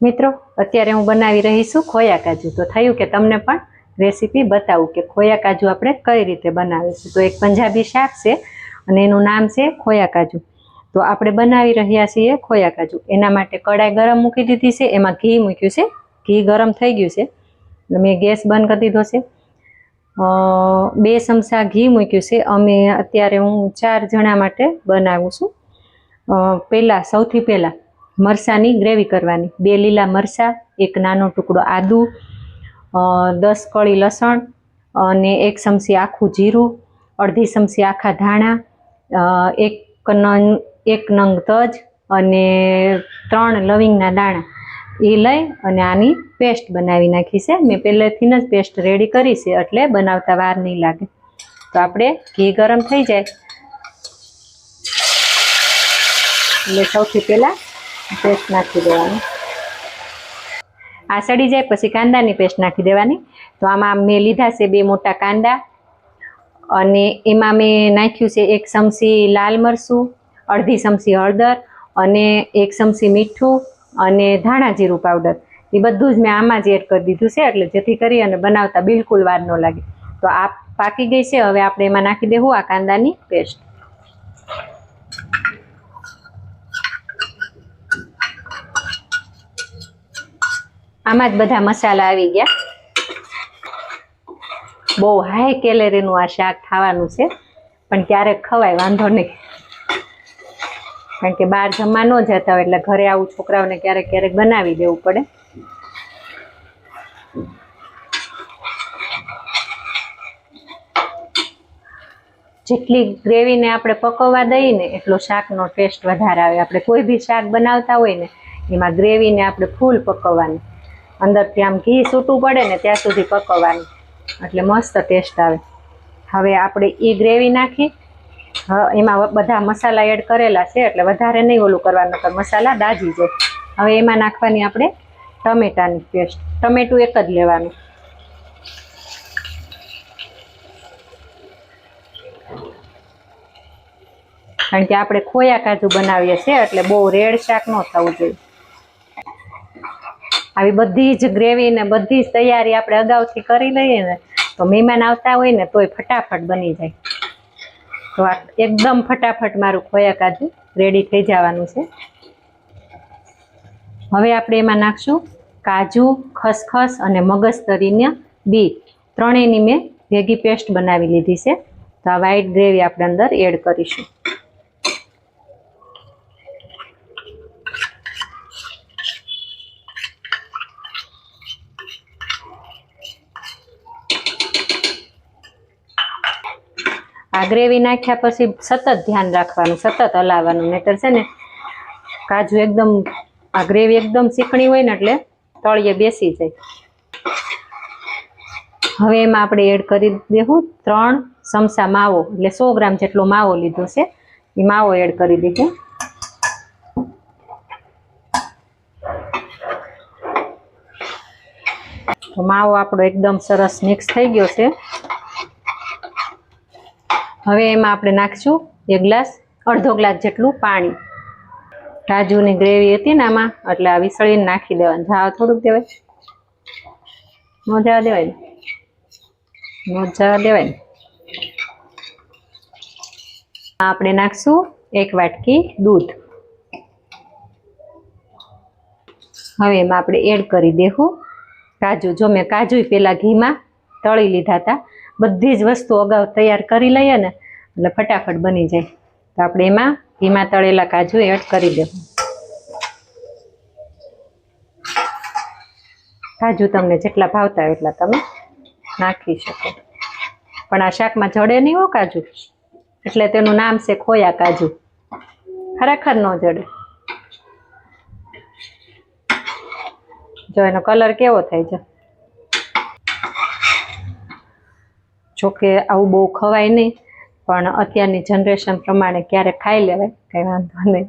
મિત્રો, અત્યારે હું બનાવી રહી છું ખોયા કાજુ. તો થયું કે તમને પણ રેસીપી બતાવું કે ખોયા કાજુ આપણે કઈ રીતે બનાવીશું. તો એક પંજાબી શાક છે અને એનું નામ છે ખોયા કાજુ. તો આપણે બનાવી રહ્યા છીએ ખોયા કાજુ. એના માટે કડાઈ ગરમ મૂકી દીધી છે. એમાં ઘી મૂક્યું છે. ઘી ગરમ થઈ ગયું છે. મેં ગેસ બંધ કરી દીધો છે. બે ચમચા ઘી મૂક્યું છે. અમે અત્યારે હું ચાર જણા માટે બનાવું છું. પહેલાં, સૌથી પહેલાં મરસાની ગ્રેવી કરવાની. બે લીલા મરચાં, એક નાનો ટુકડો આદુ દસ કળી લસણ અને એક ચમચી આખું જીરું, અડધી ચમચી આખા ધાણા એક નંગ એક નંગ તજ અને ત્રણ લવિંગના દાણા. એ લઈ અને આની પેસ્ટ બનાવી નાખી છે. મેં પહેલેથી જ પેસ્ટ રેડી કરી છે એટલે બનાવતા વાર નહીં લાગે. તો આપણે ઘી ગરમ થઈ જાય. એટલે સૌથી પહેલાં પેસ્ટ નાખી દેવાની. આ સડી જાય પછી કાંદાની પેસ્ટ નાખી દેવાની. તો આમાં મેં લીધા છે બે મોટા કાંદા અને એમાં મેં નાખ્યું છે એક ચમચી લાલ મરચું, અડધી ચમચી હળદર અને એક ચમચી મીઠું અને ધાણા જીરું પાવડર. એ બધું જ મેં આમાં જ એડ કરી દીધું છે એટલે જેથી કરી અને બનાવતા બિલકુલ વાર ન લાગે. તો આ પાકી ગઈ છે, હવે આપણે એમાં નાખી દેવું આ કાંદાની પેસ્ટ. આમાં જ બધા મસાલા આવી ગયા. બહુ હાઈ કેલેરીનું આ શાક ખાવાનું છે, પણ ક્યારેક ખવાય વાંધો નહીં. કારણ કે બહાર જમવા ન જતા હોય એટલે ઘરે આવું છોકરાઓને ક્યારેક ક્યારેક બનાવી દેવું પડે. જેટલી ગ્રેવીને આપણે પકવવા દઈએ ને, એટલો શાકનો ટેસ્ટ વધારે આવે. આપણે કોઈ બી શાક બનાવતા હોય ને, એમાં ગ્રેવીને આપણે ફૂલ પકવવાની. અંદરથી આમ ઘી છૂટું પડે ને ત્યાં સુધી પકવવાનું. એટલે મસ્ત ટેસ્ટ આવે. હવે આપણે એ ગ્રેવી નાખી. એમાં બધા મસાલા એડ કરેલા છે, એટલે વધારે નહીં ઓલું કરવાનું તો મસાલા દાજી જાય. હવે એમાં નાખવાની આપણે ટમેટાની પેસ્ટ ટમેટું એક જ લેવાનું. કારણ કે આપણે ખોયા કાજુ બનાવીએ છીએ, એટલે બહુ રેડ શાક ન થવું જોઈએ. આવી બધી જ ગ્રેવી ને બધી જ તૈયારી આપણે અગાઉથી કરી લઈએ ને, તો મહેમાન આવતા હોય ને તોય ફટાફટ બની જાય. તો આ એકદમ ફટાફટ મારું ખોયા કાજુ રેડી થઈ જવાનું છે. હવે આપણે એમાં નાખશું કાજુ, ખસખસ અને મગજતરીને બી. ત્રણેયની મેં ભેગી પેસ્ટ બનાવી લીધી છે. તો આ વ્હાઈટ ગ્રેવી આપણે અંદર એડ કરીશું. ગ્રેવી નાખ્યા પછી સતત ધ્યાન રાખવાનું, સતત હલાવવાનું. નહીતર છે ને, કાજુ એકદમ, આ ગ્રેવી એકદમ ચીકણી હોય ને એટલે તળિયે બેસી જાય. હવે એમાં આપણે એડ કરી દેવું ત્રણ ચમચા માવો, એટલે સો ગ્રામ જેટલો માવો લીધો છે, એ માવો એડ કરી દીધું માવો આપણો એકદમ સરસ મિક્સ થઈ ગયો છે. હવે એમાં આપણે નાખશું એક ગ્લાસ અડધો ગ્લાસ જેટલું પાણી. કાજુની ગ્રેવી હતી ને આમાં, એટલે આ વિસળીને નાખી દેવાનું. જાવ થોડુંક દેવાય. ન જવા દેવાય ને. ન જવા દેવાય ને. આપણે નાખશું એક વાટકી દૂધ. હવે એમાં આપણે એડ કરી દેવું કાજુ, જો મેં કાજુ પહેલાં ઘીમાં તળી લીધા હતા બધી જ વસ્તુ અગાઉ તૈયાર કરી લઈએ ને, એટલે ફટાફટ બની જાય. તો આપણે એમાં ધીમા તળેલા કાજુ એડ કરી દેવું. કાજુ તમને જેટલા ભાવતા હોય એટલા તમે નાખી શકો. પણ આ શાકમાં જડે નહીં હો કાજુ. એટલે તેનું નામ છે ખોયા કાજુ. ખરેખર ન જડે. જો એનો કલર કેવો થાય છે? જોકે આવું બહુ ખવાય નહીં, પણ અત્યારની જનરેશન પ્રમાણે ક્યારેક ખાઈ લેવાય, કંઈ વાંધો નહીં.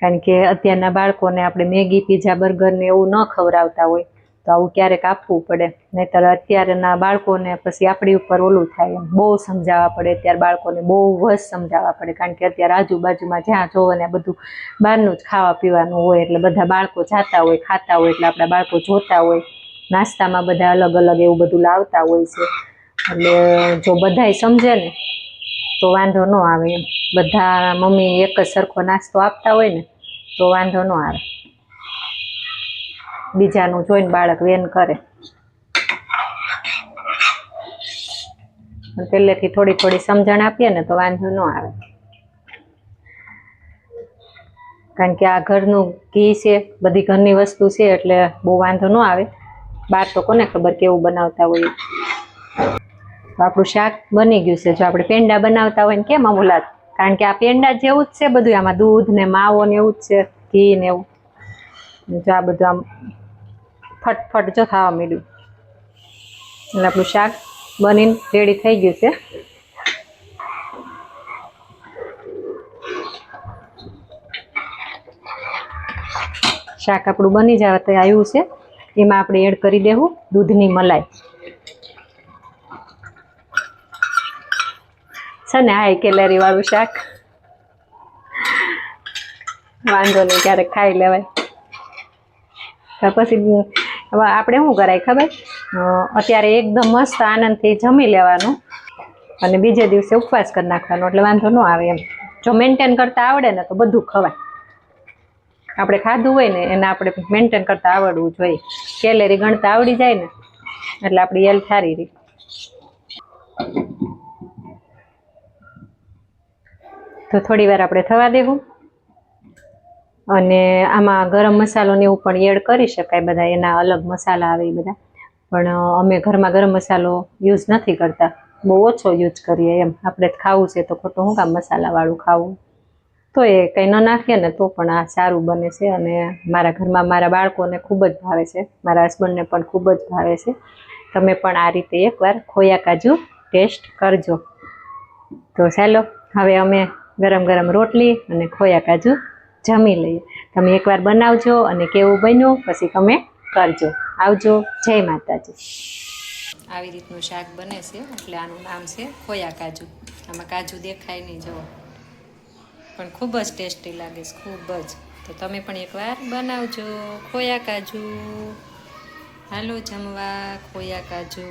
કારણ કે અત્યારના બાળકોને આપણે મેગી પીઝા બર્ગરને એવું ન ખવડાવતા હોય, તો આવું ક્યારેક આપવું પડે. નહીતર અત્યારના બાળકોને પછી આપણી ઉપર ઓલું થાય એમ. બહુ સમજાવવા પડે, અત્યારે બાળકોને બહુ વસ સમજાવવા પડે. કારણ કે અત્યારે આજુબાજુમાં જ્યાં જોવો ને બધું બહારનું જ ખાવા પીવાનું હોય, એટલે બધા બાળકો જાતા હોય, ખાતા હોય, એટલે આપણા બાળકો જોતા હોય. નાસ્તામાં બધા અલગ અલગ એવું બધું લાવતા હોય છે. એટલે જો બધાય સમજે ને, તો વાંધો ન આવે એમ. બધા મમ્મી એક જ સરખો નાસ્તો આપતા હોય ને, તો વાંધો ન આવે. બીજાનું જોઈને બાળક વેન કરે. પહેલેથી થોડી થોડી સમજણ આપીએ ને, તો વાંધો ન આવે. કારણ કે આ ઘરનું ઘી છે, બધી ઘરની વસ્તુ છે, એટલે બહુ વાંધો ન આવે. બહાર તો કોને ખબર કેવું બનાવતા હોય આપણું શાક બની ગયું છે. જો આપણે પેંડા બનાવતા હોય ને કેમ અમુલાત કારણ કે આ પેંડા જેવું જ છે બધું, આમાં દૂધ ને માવો ને એવું જ છે, ઘી ને એવું. જો આ બધું આમ ફટફટ જો ખાવા માંડ્યું. એટલે આપણું શાક બનીને રેડી થઈ ગયું છે. શાક આપણું બની જવા આવ્યું છે. એમાં આપણે એડ કરી દેવું દૂધની મલાઈ. છે ને હાઈ કેલેરીવાળું શાક. વાંધો નહીં, ક્યારેક ખાઈ લેવાય. પછી હવે આપણે શું કરાય ખબર? અત્યારે એકદમ મસ્ત આનંદથી જમી લેવાનું અને બીજે દિવસે ઉપવાસ કરી નાખવાનો, એટલે વાંધો ન આવે એમ. જો મેન્ટેન કરતા આવડે ને, તો બધું ખવાય. આપણે ખાધું હોય ને, એને આપણે મેન્ટેન કરતા આવડવું જોઈએ. કેલેરી ગણતા આવડી જાય ને, એટલે આપણી હેલ્થ સારી રહી. તો થોડી વાર આપણે થવા દેવું. અને આમાં ગરમ મસાલો ને એવું પણ એડ કરી શકાય બધા, એના અલગ મસાલા આવે એ બધા. પણ અમે ઘરમાં ગરમ મસાલો યુઝ નથી કરતા. બહુ ઓછો યુઝ કરીએ એમ. આપણે ખાવું છે તો ખોટું શું કામ મસાલાવાળું ખાવું? તો એ કંઈ ન નાખીએ ને તો પણ આ સારું બને છે અને મારા ઘરમાં મારા બાળકોને ખૂબ જ ભાવે છે. મારા હસબન્ડને પણ ખૂબ જ ભાવે છે. તમે પણ આ રીતે એકવાર ખોયા કાજુ ટેસ્ટ કરજો. તો ચાલો, હવે અમે ગરમ ગરમ રોટલી અને ખોયા કાજુ જમી લઈએ. તમે એકવાર બનાવજો અને કેવું બન્યું પછી તમે કરજો. આવજો. જય માતાજી. આવી રીતનું શાક બને છે, એટલે આનું નામ છે ખોયા કાજુ. આમાં કાજુ દેખાય નહીં, જુઓ. પણ ખૂબ જ ટેસ્ટી લાગે છે, ખૂબ જ. તો તમે પણ એકવાર બનાવજો ખોયા કાજુ. હાલો જમવા, ખોયા કાજુ.